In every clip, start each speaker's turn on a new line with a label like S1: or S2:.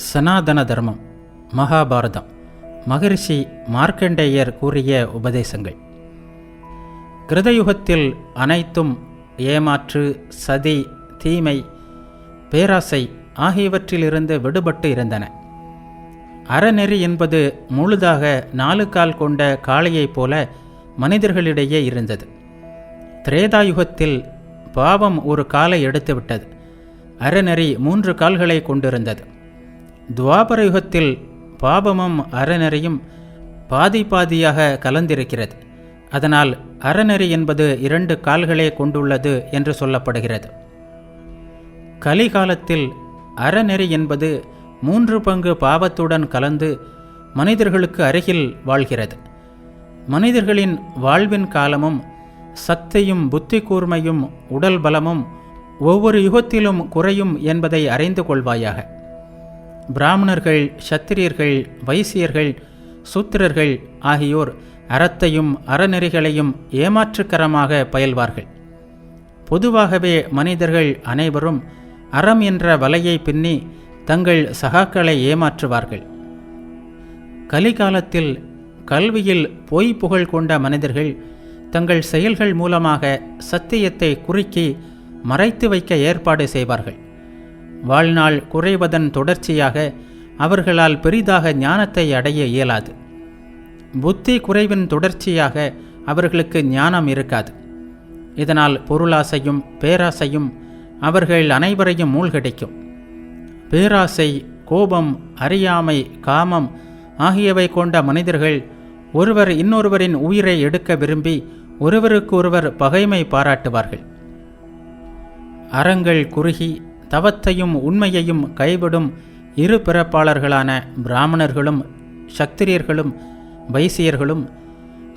S1: சனாதன தர்மம் மகாபாரதம் மகரிஷி மார்க்கண்டேயர் கூறிய உபதேசங்கள். கிருதயுகத்தில் அனைத்தும் ஏமாற்று சதி தீமை பேராசை ஆகியவற்றிலிருந்து விடுபட்டு இருந்தன. அறநெறி என்பது முழுதாக நாலு கால் கொண்ட காளையைப் போல மனிதர்களிடையே இருந்தது. திரேதாயுகத்தில் பாவம் ஒரு காலை எடுத்துவிட்டது. அறநெறி மூன்று கால்களை கொண்டிருந்தது. துவாபர யுகத்தில் பாபமும் அறநெறியும் பாதி பாதியாக கலந்திருக்கிறது. அதனால் அறநெறி என்பது இரண்டு கால்களே கொண்டுள்ளது என்று சொல்லப்படுகிறது. கலிகாலத்தில் அறநெறி என்பது மூன்று பங்கு பாவத்துடன் கலந்து மனிதர்களுக்கு அருகில் வாழ்கிறது. மனிதர்களின் வாழ்வின் காலமும் சக்தியும் புத்தி கூர்மையும் உடல் பலமும் ஒவ்வொரு யுகத்திலும் குறையும் என்பதை அறிந்து கொள்வாயாக. பிராமணர்கள் சத்திரியர்கள் வைசியர்கள் சூத்திரர்கள் ஆகியோர் அறத்தையும் அறநெறிகளையும் ஏமாற்றுக்கரமாக பயில்வார்கள். பொதுவாகவே மனிதர்கள் அனைவரும் அறம் என்ற வலையை பின்னி தங்கள் சகாக்களை ஏமாற்றுவார்கள். கலிகாலத்தில் கல்வியில் பொய் புகழ் கொண்ட மனிதர்கள் தங்கள் செயல்கள் மூலமாக சத்தியத்தை குறுக்கி மறைத்து வைக்க ஏற்பாடு செய்வார்கள். வாழ்நாள் குறைவதன் தொடர்ச்சியாக அவர்களால் பெரிதாக ஞானத்தை அடைய இயலாது. புத்தி குறைவின் தொடர்ச்சியாக அவர்களுக்கு ஞானம் இருக்காது. இதனால் பொருளாசையும் பேராசையும் அவர்கள் அனைவரையும் மூழ்கடிக்கும். பேராசை கோபம் அறியாமை காமம் ஆகியவை கொண்ட மனிதர்கள் ஒருவர் இன்னொருவரின் உயிரை எடுக்க விரும்பி ஒருவருக்கொருவர் பகைமை பாராட்டுவார்கள். அறங்கள் குறுகி தவத்தையும் உண்மையையும் கைவிடும் இரு பிறப்பாளர்களான பிராமணர்களும் சத்திரியர்களும் வைசியர்களும்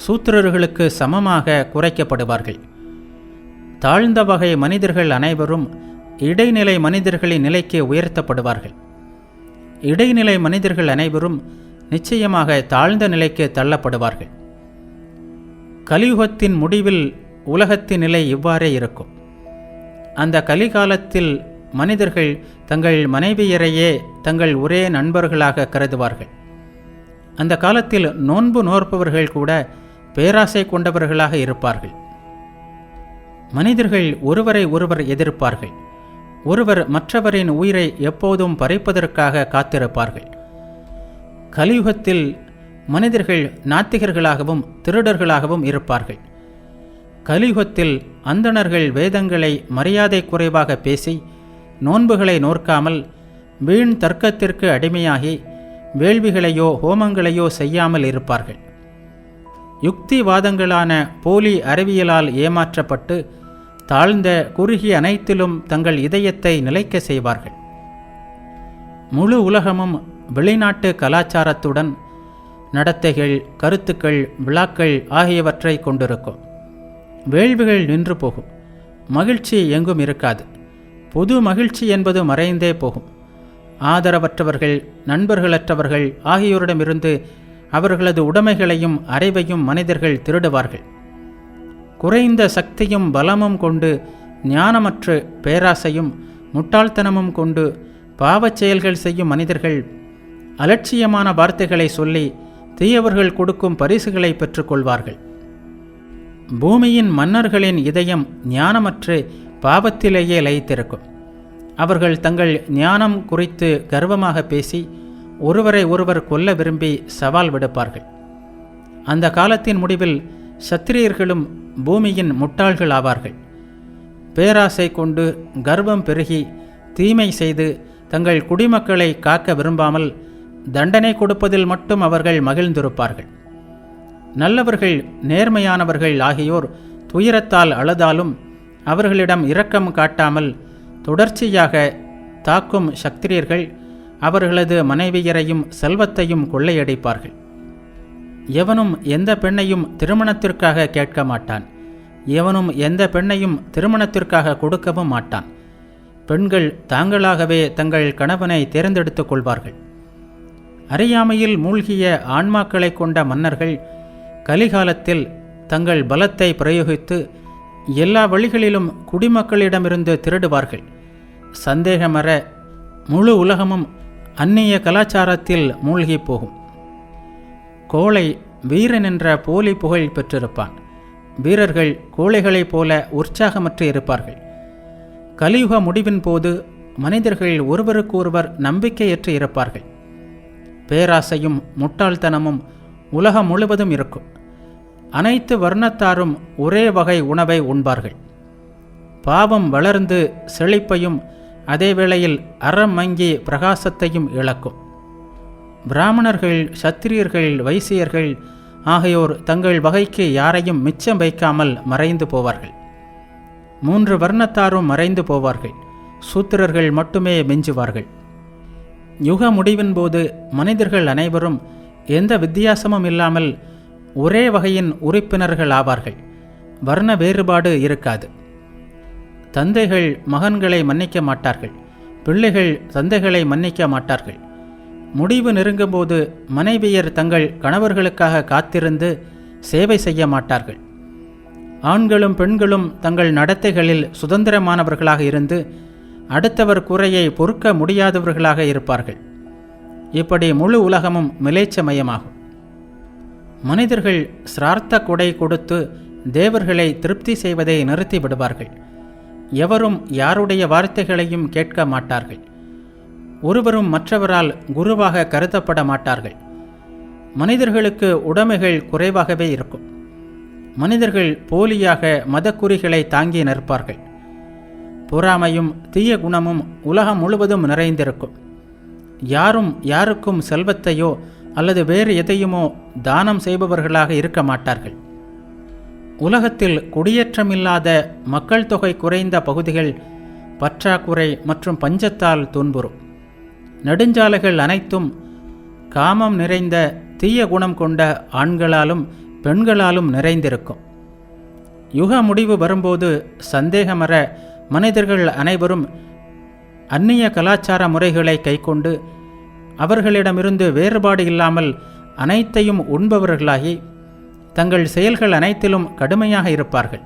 S1: சூத்திரர்களுக்கு சமமாக குறைக்கப்படுவார்கள். தாழ்ந்த வகை மனிதர்கள் அனைவரும் இடைநிலை மனிதர்களின் நிலைக்கு உயர்த்தப்படுவார்கள். இடைநிலை மனிதர்கள் அனைவரும் நிச்சயமாக தாழ்ந்த நிலைக்கு தள்ளப்படுவார்கள். கலியுகத்தின் முடிவில் உலகத்தின் நிலை இவ்வாறே இருக்கும். அந்த கலிகாலத்தில் மனிதர்கள் தங்கள் மனைவியரையே தங்கள் ஒரே நண்பர்களாக கருதுவார்கள். அந்த காலத்தில் நோன்பு நோற்பவர்கள் கூட பேராசை கொண்டவர்களாக இருப்பார்கள். மனிதர்கள் ஒருவரை ஒருவர் எதிர்ப்பார்கள். ஒருவர் மற்றவரின் உயிரை எப்போதும் பறிப்பதற்காக காத்திருப்பார்கள். கலியுகத்தில் மனிதர்கள் நாத்திகர்களாகவும் திருடர்களாகவும் இருப்பார்கள். கலியுகத்தில் அந்தணர்கள் வேதங்களை மரியாதை குறைவாக பேசி நோன்புகளை நோற்காமல் வீண் தர்க்கத்திற்கு அடிமையாகி வேள்விகளையோ ஹோமங்களையோ செய்யாமல் இருப்பார்கள். யுக்திவாதங்களான போலி அறிவியலால் ஏமாற்றப்பட்டு தாழ்ந்த குறுகிய அனைத்திலும் தங்கள் இதயத்தை நிலைக்க செய்வார்கள். முழு உலகமும் வெளிநாட்டு கலாச்சாரத்துடன் நடத்தைகள் கருத்துக்கள் விழாக்கள் ஆகியவற்றை கொண்டிருக்கும். வேள்விகள் நின்று போகும். மகிழ்ச்சி எங்கும் இருக்காது. பொது மகிழ்ச்சி என்பது மறைந்தே போகும். ஆதரவற்றவர்கள் நண்பர்களற்றவர்கள் ஆகியோரிடமிருந்து அவர்களது உடைமைகளையும் அறிவையும் மனிதர்கள் திருடுவார்கள். குறைந்த சக்தியும் பலமும் கொண்டு ஞானமற்று பேராசையும் முட்டாள்தனமும் கொண்டு பாவச் செயல்கள் செய்யும் மனிதர்கள் அலட்சியமான வார்த்தைகளை சொல்லி தீயவர்கள் கொடுக்கும் பரிசுகளை பெற்றுக்கொள்வார்கள். பூமியின் மன்னர்களின் இதயம் ஞானமற்று பாவத்திலேயே லயித்திருக்கும் அவர்கள் தங்கள் ஞானம் குறித்து கர்வமாக பேசி ஒருவரை ஒருவர் கொல்ல விரும்பி சவால் விடுப்பார்கள். அந்த காலத்தின் முடிவில் சத்திரியர்களும் பூமியின் முட்டாள்கள் ஆவார்கள். பேராசை கொண்டு கர்வம் பெருகி தீமை செய்து தங்கள் குடிமக்களை காக்க விரும்பாமல் தண்டனை கொடுப்பதில் மட்டும் அவர்கள் மகிழ்ந்திருப்பார்கள். நல்லவர்கள் நேர்மையானவர்கள் ஆகியோர் துயரத்தால் அழுதாலும் அவர்களிடம் இரக்கம் காட்டாமல் தொடர்ச்சியாக தாக்கும் சக்திரியர்கள் அவர்களது மனைவியரையும் செல்வத்தையும் கொள்ளையடிப்பார்கள். எவனும் எந்த பெண்ணையும் திருமணத்திற்காக கேட்க மாட்டான். எவனும் எந்த பெண்ணையும் திருமணத்திற்காக கொடுக்கவும் மாட்டான். பெண்கள் தாங்களாகவே தங்கள் கணவனை தேர்ந்தெடுத்துக் கொள்வார்கள். அறியாமையில் மூழ்கிய ஆன்மாக்களை கொண்ட மன்னர்கள் கலிகாலத்தில் தங்கள் பலத்தை பிரயோகித்து எல்லா வழிகளிலும் குடிமக்களிடமிருந்து திருடுவார்கள். சந்தேகமற முழு உலகமும் அந்நிய கலாச்சாரத்தில் மூழ்கி போகும். கோழை வீரன் என்ற போலி புகழ் பெற்றிருப்பான். வீரர்கள் கோழைகளைப் போல உற்சாகமற்று இருப்பார்கள். கலியுக முடிவின் போது மனிதர்கள் ஒருவருக்கொருவர் நம்பிக்கையற்று இருப்பார்கள். பேராசையும் முட்டாள்தனமும் உலகம் முழுவதும் இருக்கும். அனைத்து வர்ணத்தாரும் ஒரே வகை உணவை உண்பார்கள். பாவம் வளர்ந்து செழிப்பையும் அதே வேளையில் அறம் மங்கி பிரகாசத்தையும் இழக்கும். பிராமணர்கள் சத்திரியர்கள் வைசியர்கள் ஆகியோர் தங்கள் வகைக்கு யாரையும் மிச்சம் வைக்காமல் மறைந்து போவார்கள். மூன்று வர்ணத்தாரும் மறைந்து போவார்கள். சூத்திரர்கள் மட்டுமே மிஞ்சுவார்கள். யுக முடிவின் போது மனிதர்கள் அனைவரும் எந்த வித்தியாசமும் இல்லாமல் ஒரே வகையின் உறுப்பினர்கள் ஆவார்கள். வர்ண வேறுபாடு இருக்காது. தந்தைகள் மகன்களை மன்னிக்க மாட்டார்கள். பிள்ளைகள் தந்தைகளை மன்னிக்க மாட்டார்கள். முடிவு நெருங்கும்போது மனைவியர் தங்கள் கணவர்களுக்காக காத்திருந்து சேவை செய்ய மாட்டார்கள். ஆண்களும் பெண்களும் தங்கள் நடத்தைகளில் சுதந்திரமானவர்களாக இருந்து அடுத்தவர் குறையை பொறுக்க முடியாதவர்களாக இருப்பார்கள். இப்படி முழு உலகமும் மிலேச்சமயமாகும். மனிதர்கள் சிரார்த்த கொடை கொடுத்து தேவர்களை திருப்தி செய்வதை நிறுத்தி விடுவார்கள் எவரும் யாருடைய வார்த்தைகளையும் கேட்க மாட்டார்கள். ஒருவரும் மற்றவரால் குருவாக கருதப்பட மாட்டார்கள். மனிதர்களுக்கு உடைமைகள் குறைவாகவே இருக்கும். மனிதர்கள் போலியாக மதக்குறிகளை தாங்கி நிற்பார்கள். பொறாமையும் தீய குணமும் உலகம் முழுவதும் நிறைந்திருக்கும். யாரும் யாருக்கும் செல்வத்தையோ அல்லது வேறு எதையுமோ தானம் செய்பவர்களாக இருக்க மாட்டார்கள். உலகத்தில் குடியேற்றமில்லாத மக்கள் தொகை குறைந்த பகுதிகள் பற்றாக்குறை மற்றும் பஞ்சத்தால் துன்புறும். நெடுஞ்சாலைகள் அனைத்தும் காமம் நிறைந்த தீய குணம் கொண்ட ஆண்களாலும் பெண்களாலும் நிறைந்திருக்கும். யுக முடிவு வரும்போது சந்தேகமற மனிதர்கள் அனைவரும் அந்நிய கலாச்சார முறைகளை கைக்கொண்டு அவர்களிடமிருந்து வேறுபாடு இல்லாமல் அனைத்தையும் உண்பவர்களாகி தங்கள் செயல்கள் அனைத்திலும் கடுமையாக இருப்பார்கள்.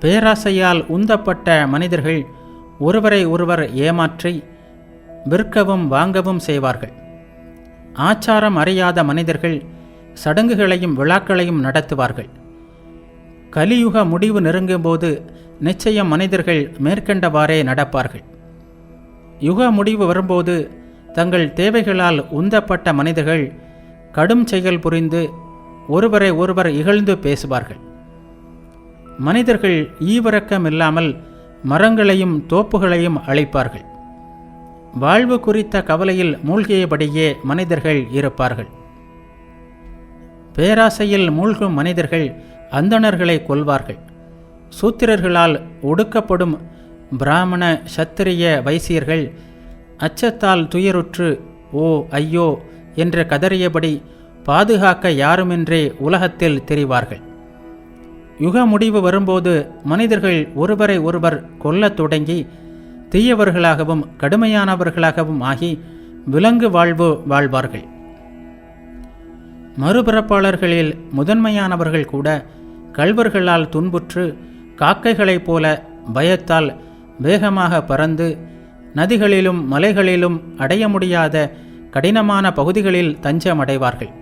S1: பேராசையால் உந்தப்பட்ட மனிதர்கள் ஒருவரை ஒருவர் ஏமாற்றி விற்கவும் வாங்கவும் செய்வார்கள். ஆச்சாரம் அறியாத மனிதர்கள் சடங்குகளையும் விழாக்களையும் நடத்துவார்கள். கலியுக முடிவு நெருங்கும்போது நிச்சயம் மனிதர்கள் மேற்கண்டவாறே நடப்பார்கள். யுக முடிவு வரும்போது தங்கள் தேவைகளால் உந்தப்பட்ட மனிதர்கள் கடும் செயல் புரிந்து ஒருவரை ஒருவர் இகழ்ந்து பேசுவார்கள். மனிதர்கள் ஈவிரக்கம் இல்லாமல் மரங்களையும் தோப்புகளையும் அழைப்பார்கள். வாழ்வு குறித்த கவலையில் மூழ்கியபடியே மனிதர்கள் இருப்பார்கள். பேராசையில் மூழ்கும் மனிதர்கள் அந்தணர்களை கொல்வார்கள். சூத்திரர்களால் ஒடுக்கப்படும் பிராமண சத்திரிய வைசியர்கள் அச்சத்தால் துயருற்று ஓ ஐயோ என்று கதறியபடி பாதுகாக்க யாருமென்றே உலகத்தில் தெரிவார்கள். யுக முடிவு வரும்போது மனிதர்கள் ஒருவரை ஒருவர் கொல்லத் தொடங்கி தீயவர்களாகவும் கடுமையானவர்களாகவும் ஆகி விலங்கு வாழ்வு வாழ்வார்கள். மறுபிறப்பாளர்களில் முதன்மையானவர்கள் கூட கள்வர்களால் துன்புற்று காக்கைகளைப் போல பயத்தால் வேகமாக பறந்து நதிகளிலும் மலைகளிலும் அடைய முடியாத கடினமான பகுதிகளில் தஞ்சமடைவார்கள்.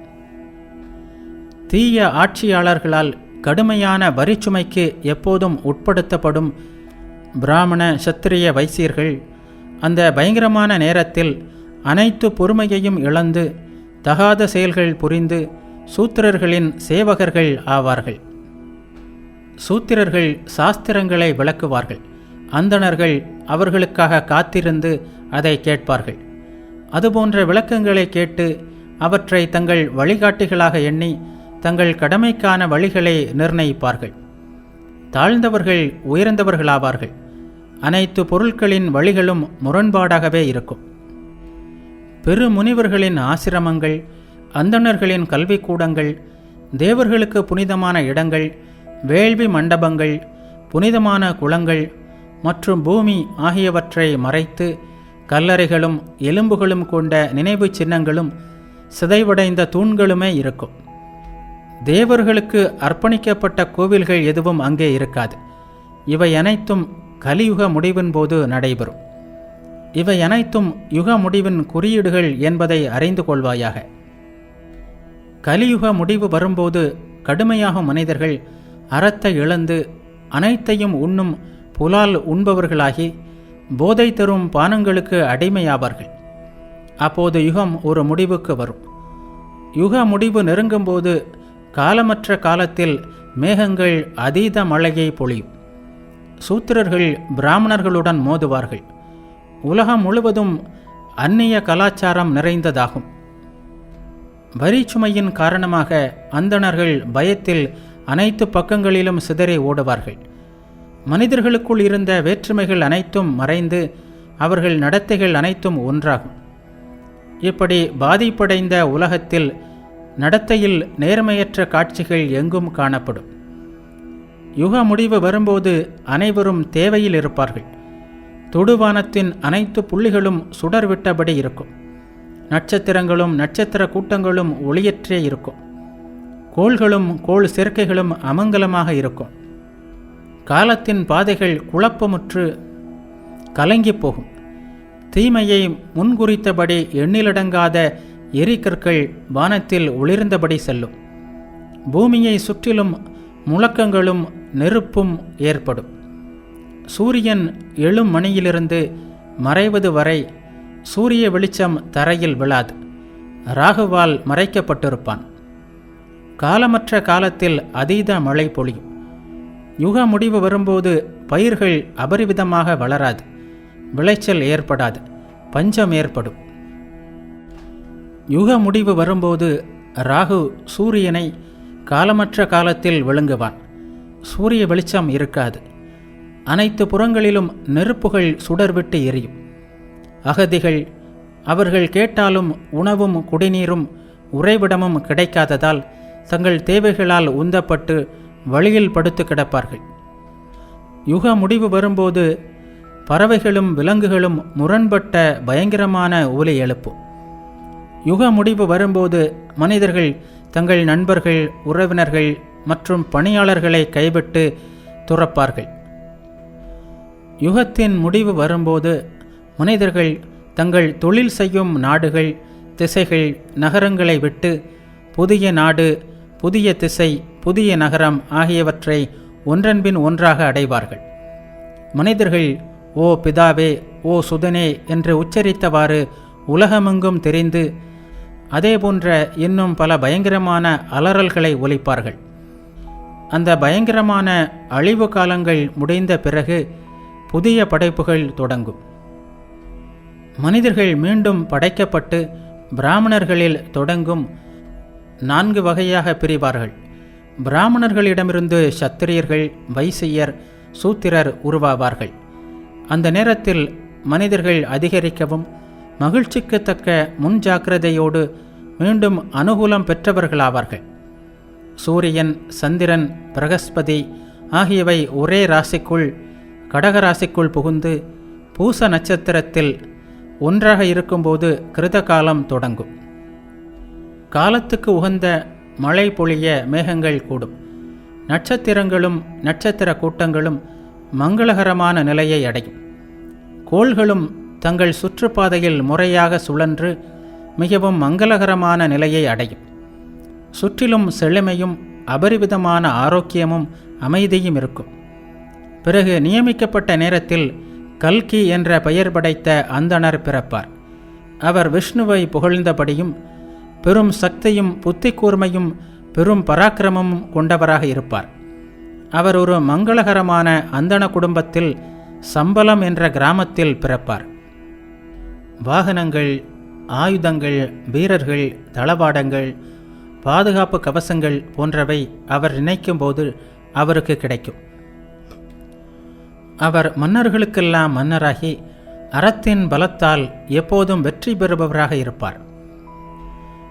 S1: தீய ஆட்சியாளர்களால் கடுமையான வரிச்சுமைக்கு எப்போதும் உட்படுத்தப்படும் பிராமண சத்திரிய வைசியர்கள் அந்த பயங்கரமான நேரத்தில் அனைத்து பொறுமையையும் இழந்து தகாத செயல்கள் புரிந்து சூத்திரர்களின் சேவகர்கள் ஆவார்கள். சூத்திரர்கள் சாஸ்திரங்களை விளக்குவார்கள். அந்தணர்கள் அவர்களுக்காக காத்திருந்து அதை கேட்பார்கள். அதுபோன்ற விளக்கங்களை கேட்டு அவற்றை தங்கள் வழிகாட்டிகளாக எண்ணி தங்கள் கடமைக்கான வழிகளை நிர்ணயிப்பார்கள். தாழ்ந்தவர்கள் உயர்ந்தவர்களாவார்கள். அனைத்து பொருட்களின் வழிகளும் முரண்பாடாகவே இருக்கும். பெரு முனிவர்களின் ஆசிரமங்கள் அந்தணர்களின் கல்விக்கூடங்கள் தேவர்களுக்கு புனிதமான இடங்கள் வேள்வி மண்டபங்கள் புனிதமான குளங்கள் மற்றும் பூமி ஆகியவற்றை மறைத்து கல்லறைகளும் எலும்புகளும் கொண்ட நினைவுச் சின்னங்களும் சிதைவடைந்த தூண்களுமே இருக்கும். தேவர்களுக்கு அர்ப்பணிக்கப்பட்ட கோவில்கள் எதுவும் அங்கே இருக்காது. இவை அனைத்தும் கலியுக முடிவின் போது நடைபெறும். இவை அனைத்தும் யுக முடிவின் குறியீடுகள் என்பதை அறிந்து கொள்வாயாக. கலியுக முடிவு வரும்போது கடுமையாகும் மனிதர்கள் அறத்தை இழந்து அனைத்தையும் உண்ணும் புலால் உண்பவர்களாகி போதை தரும் பானங்களுக்கு அடிமையாவார்கள். அப்போது யுகம் ஒரு முடிவுக்கு வரும். யுக முடிவு நெருங்கும்போது காலமற்ற காலத்தில் மேகங்கள் அதீத மழையை பொழியும். சூத்திரர்கள் பிராமணர்களுடன் மோதுவார்கள். உலகம் முழுவதும் அந்நிய கலாச்சாரம் நிறைந்ததாகும். வரிச்சுமையின் காரணமாக அந்தணர்கள் பயத்தில் அனைத்து பக்கங்களிலும் சிதறி ஓடுவார்கள். மனிதர்களுக்குள் இருந்த வேற்றுமைகள் அனைத்தும் மறைந்து அவர்கள் நடத்தைகள் அனைத்தும் ஒன்றாகும். இப்படி பாதிப்படைந்த உலகத்தில் நடத்தையில் நேர்மையற்ற காட்சிகள் எங்கும் காணப்படும். யுக முடிவு வரும்போது அனைவரும் தேவையில் இருப்பார்கள். தொடுவானத்தின் அனைத்து புள்ளிகளும் சுடர் விட்டபடி இருக்கும். நட்சத்திரங்களும் நட்சத்திர கூட்டங்களும் ஒளியற்றே இருக்கும். கோள்களும் கோள் சேர்க்கைகளும் அமங்கலமாக இருக்கும். காலத்தின் பாதைகள் குழப்பமுற்று கலங்கிப் போகும். தீமையை முன்குறித்தபடி எண்ணிலடங்காத எரிக்கற்கள் வானத்தில் ஒளிர்ந்தபடி செல்லும். பூமியை சுற்றிலும் முழக்கங்களும் நெருப்பும் ஏற்படும். சூரியன் எழும் மணியிலிருந்து மறைவது வரை சூரிய வெளிச்சம் தரையில் விழாது. ராகுவால் மறைக்கப்பட்டிருப்பான். காலமற்ற காலத்தில் அதீத மழை பொழியும். யுக முடிவு வரும்போது பயிர்கள் அபரிவிதமாக வளராது. விளைச்சல் ஏற்படாது. பஞ்சம் ஏற்படும். யுக முடிவு வரும்போது ராகு சூரியனை காலமற்ற காலத்தில் விழுங்குவான். சூரிய வெளிச்சம் இருக்காது. அனைத்து புறங்களிலும் நெருப்புகள் சுடர்விட்டு எரியும். அகதிகள் அவர்கள் கேட்டாலும் உணவும் குடிநீரும் உறைவிடமும் கிடைக்காததால் தங்கள் தேவைகளால் உந்தப்பட்டு வழியில் படுத்து கிடப்பார்கள். யுக முடிவு வரும்போது பறவைகளும் விலங்குகளும் முரண்பட்ட பயங்கரமான ஒலி எழுப்பும் யுக முடிவு வரும்போது மனிதர்கள் தங்கள் நண்பர்கள் உறவினர்கள் மற்றும் பணியாளர்களை கைவிட்டு துறப்பார்கள். யுகத்தின் முடிவு வரும்போது மனிதர்கள் தங்கள் தொழில் செய்யும் நாடுகள் திசைகள் நகரங்களை விட்டு புதிய நாடு புதிய திசை புதிய நகரம் ஆகியவற்றை ஒன்றன்பின் ஒன்றாக அடைவார்கள். மனிதர்கள் ஓ பிதாவே ஓ சுதனே என்று உச்சரித்தவாறு உலகமெங்கும் தெரிந்து அதேபோன்ற இன்னும் பல பயங்கரமான அலறல்களை ஒலிப்பார்கள். அந்த பயங்கரமான அழிவு காலங்கள் முடிந்த பிறகு புதிய படைப்புகள் தொடங்கும். மனிதர்கள் மீண்டும் படைக்கப்பட்டு பிராமணர்களில் தொடங்கும் நான்கு வகையாக பிரிவார்கள். பிராமணர்களிடமிருந்து சத்திரியர்கள் வைசியர் சூத்திரர் உருவாவார்கள். அந்த நேரத்தில் மனிதர்கள் அதிகரிக்கவும் மகிழ்ச்சிக்குத்தக்க முன்ஜாக்கிரதையோடு மீண்டும் அனுகூலம் பெற்றவர்களாவார்கள். சூரியன் சந்திரன் பிரகஸ்பதி ஆகியவை ஒரே ராசிக்குள் கடக ராசிக்குள் புகுந்து பூச நட்சத்திரத்தில் ஒன்றாக இருக்கும்போது கிருத காலம் தொடங்கும். காலத்துக்கு உகந்த மழை பொழிய மேகங்கள் கூடும். நட்சத்திரங்களும் நட்சத்திர கூட்டங்களும் மங்களகரமான நிலையை அடையும். கோள்களும் தங்கள் சுற்றுப்பாதையில் முறையாக சுழன்று மிகவும் மங்களகரமான நிலையை அடையும். சுற்றிலும் செழுமையும் அபரிவிதமான ஆரோக்கியமும் அமைதியும் இருக்கும். பிறகு நியமிக்கப்பட்ட நேரத்தில் கல்கி என்ற பெயர் படைத்த அந்தணர் பிறப்பார். அவர் விஷ்ணுவை புகழ்ந்தபடியும் பெரும் சக்தியும் புத்தி கூர்மையும் பெரும் பராக்கிரமமும் கொண்டவராக இருப்பார். அவர் ஒரு மங்களகரமான அந்தண குடும்பத்தில் சம்பலம் என்ற கிராமத்தில் பிறப்பார். வாகனங்கள் ஆயுதங்கள் வீரர்கள் தளவாடங்கள் பாதுகாப்பு கவசங்கள் போன்றவை அவர் நினைக்கும்போது அவருக்கு கிடைக்கும். அவர் மன்னர்களுக்கெல்லாம் மன்னராகி அறத்தின் பலத்தால் எப்போதும் வெற்றி பெறுபவராக இருப்பார்.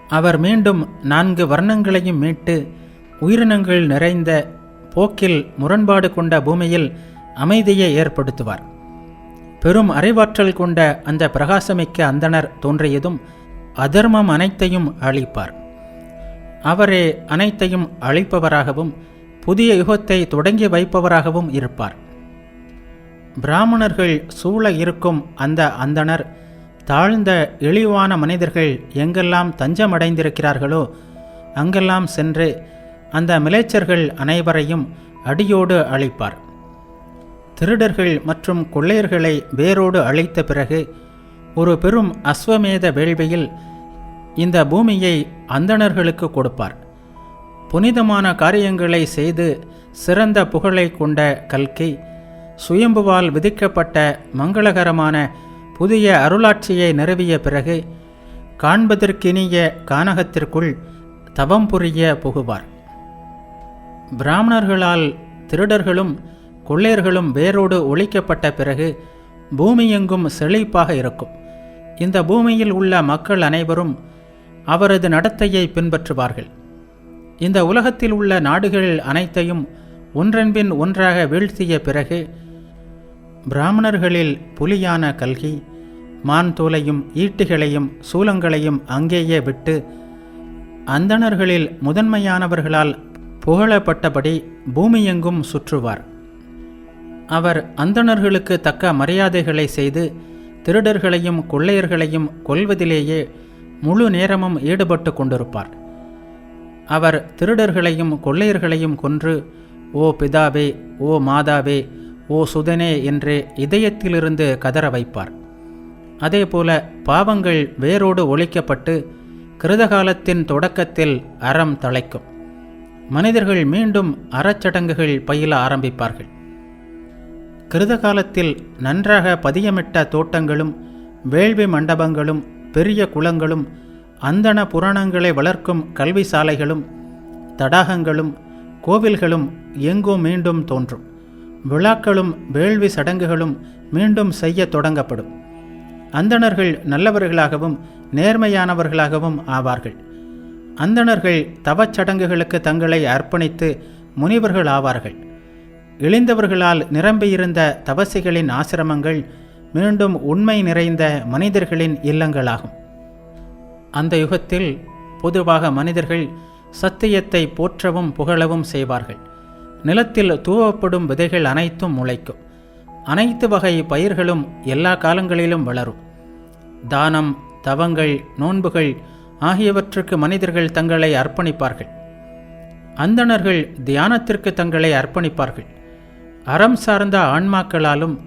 S1: அவர் மீண்டும் நான்கு வர்ணங்களையும் மீட்டு உயிரினங்கள் நிறைந்த போக்கில் முரண்பாடு கொண்ட பூமியில் அமைதியை ஏற்படுத்துவார். பெரும் அறிவாற்றல் கொண்ட அந்த பிரகாசமிக்க அந்தணர் தோன்றியதும் அதர்மம் அனைத்தையும் அழிப்பார். அவரே அனைத்தையும் அழிப்பவராகவும் புதிய யுகத்தை தொடங்கி வைப்பவராகவும் இருப்பார். பிராமணர்கள் சூழ இருக்கும் அந்த அந்தணர் தாழ்ந்த இழிவான மனிதர்கள் எங்கெல்லாம் தஞ்சமடைந்திருக்கிறார்களோ அங்கெல்லாம் சென்று அந்த மிலேச்சர்கள் அனைவரையும் அடியோடு அழிப்பார். திருடர்கள் மற்றும் கொள்ளையர்களை வேரோடு அழித்த பிறகு ஒரு பெரும் அஸ்வமேத வேள்வியில் இந்த பூமியை அந்தணர்களுக்கு கொடுப்பார். புனிதமான காரியங்களை செய்து சிறந்த புகழை கொண்ட கல்கி சுயம்புவால் விதிக்கப்பட்ட மங்களகரமான புதிய அருளாட்சியை நிறுவிய பிறகு காண்பதற்கினிய கானகத்திற்குள் தவம் புரிய புகுவார். பிராமணர்களால் திருடர்களும் கொள்ளையர்களும் வேரோடு ஒழிக்கப்பட்ட பிறகு பூமியெங்கும் செழிப்பாக இருக்கும். இந்த பூமியில் உள்ள மக்கள் அனைவரும் அவரது நடத்தையை பின்பற்றுவார்கள். இந்த உலகத்தில் உள்ள நாடுகள் அனைத்தையும் ஒன்றன்பின் ஒன்றாக வீழ்த்திய பிறகு பிராமணர்களில் புலியான கல்கி மான் தூளையும் ஈட்டிகளையும் சூலங்களையும் அங்கேயே விட்டு அந்தணர்களில் முதன்மையானவர்களால் புகழப்பட்டபடி பூமியெங்கும் சுற்றுவார். அவர் அந்தணர்களுக்கு தக்க மரியாதைகளை செய்து திருடர்களையும் கொள்ளையர்களையும் கொல்வதிலேயே முழு நேரமும் ஈடுபட்டு கொண்டிருப்பார். அவர் திருடர்களையும் கொள்ளையர்களையும் கொன்று ஓ பிதாவே ஓ மாதாவே ஓ சுதனே என்று இதயத்திலிருந்து கதற வைப்பார். அதேபோல பாவங்கள் வேரோடு ஒழிக்கப்பட்டு கிருதகாலத்தின் தொடக்கத்தில் அறம் தழைக்கும். மனிதர்கள் மீண்டும் அறச்சடங்குகள் பயில ஆரம்பிப்பார்கள். கிருதகாலத்தில் நன்றாக பதியமிட்ட தோட்டங்களும் வேள்வி மண்டபங்களும் பெரிய குளங்களும் அந்தண புராணங்களை வளர்க்கும் கல்வி சாலைகளும் தடாகங்களும் கோவில்களும் எங்கும் மீண்டும் தோன்றும். விழாக்களும் வேள்வி சடங்குகளும் மீண்டும் செய்ய தொடங்கப்படும். அந்தணர்கள் நல்லவர்களாகவும் நேர்மையானவர்களாகவும் ஆவார்கள். அந்தணர்கள் தவச்சடங்குகளுக்கு தங்களை அர்ப்பணித்து முனிவர்கள் ஆவார்கள். இழிந்தவர்களால் நிரம்பியிருந்த தபசிகளின் ஆசிரமங்கள் மீண்டும் உண்மை நிறைந்த மனிதர்களின் இல்லங்களாகும். அந்த யுகத்தில் பொதுவாக மனிதர்கள் சத்தியத்தை போற்றவும் புகழவும் செய்வார்கள். நிலத்தில் தூவப்படும் விதைகள் அனைத்தும் முளைக்கும். அனைத்து வகை பயிர்களும் எல்லா காலங்களிலும் வளரும். தானம் தவங்கள் நோன்புகள் ஆகியவற்றுக்கு மனிதர்கள் தங்களை அர்ப்பணிப்பார்கள். அந்தணர்கள் தியானத்திற்கு தங்களை அர்ப்பணிப்பார்கள். அறம் சார்ந்த ஆன்மாக்களாலும்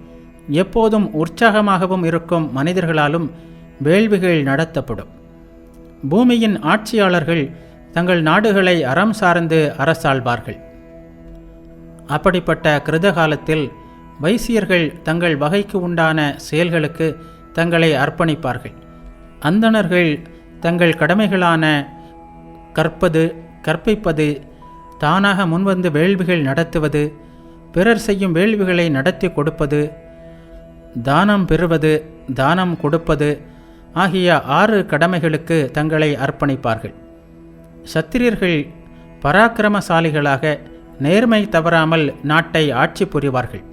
S1: எப்போதும் உற்சாகமாகவும் இருக்கும் மனிதர்களாலும் வேள்விகள் நடத்தப்படும். பூமியின் ஆட்சியாளர்கள் தங்கள் நாடுகளை அறம் சார்ந்து அரசாள்வார்கள். அப்படிப்பட்ட கிருத காலத்தில் வைசியர்கள் தங்கள் வகைக்கு உண்டான செயல்களுக்கு தங்களை அர்ப்பணிப்பார்கள். அந்தணர்கள் தங்கள் கடமைகளான கற்பது கற்பிப்பது தானாக முன்வந்து வேள்விகள் நடத்துவது பிறர் செய்யும் வேள்விகளை நடத்தி கொடுப்பது தானம் பெறுவது தானம் கொடுப்பது ஆகிய ஆறு கடமைகளுக்கு தங்களை அர்ப்பணிப்பார்கள். சத்திரியர்கள் பராக்கிரமசாலிகளாக நேர்மை தவறாமல் நாட்டை ஆட்சி புரிவார்கள்.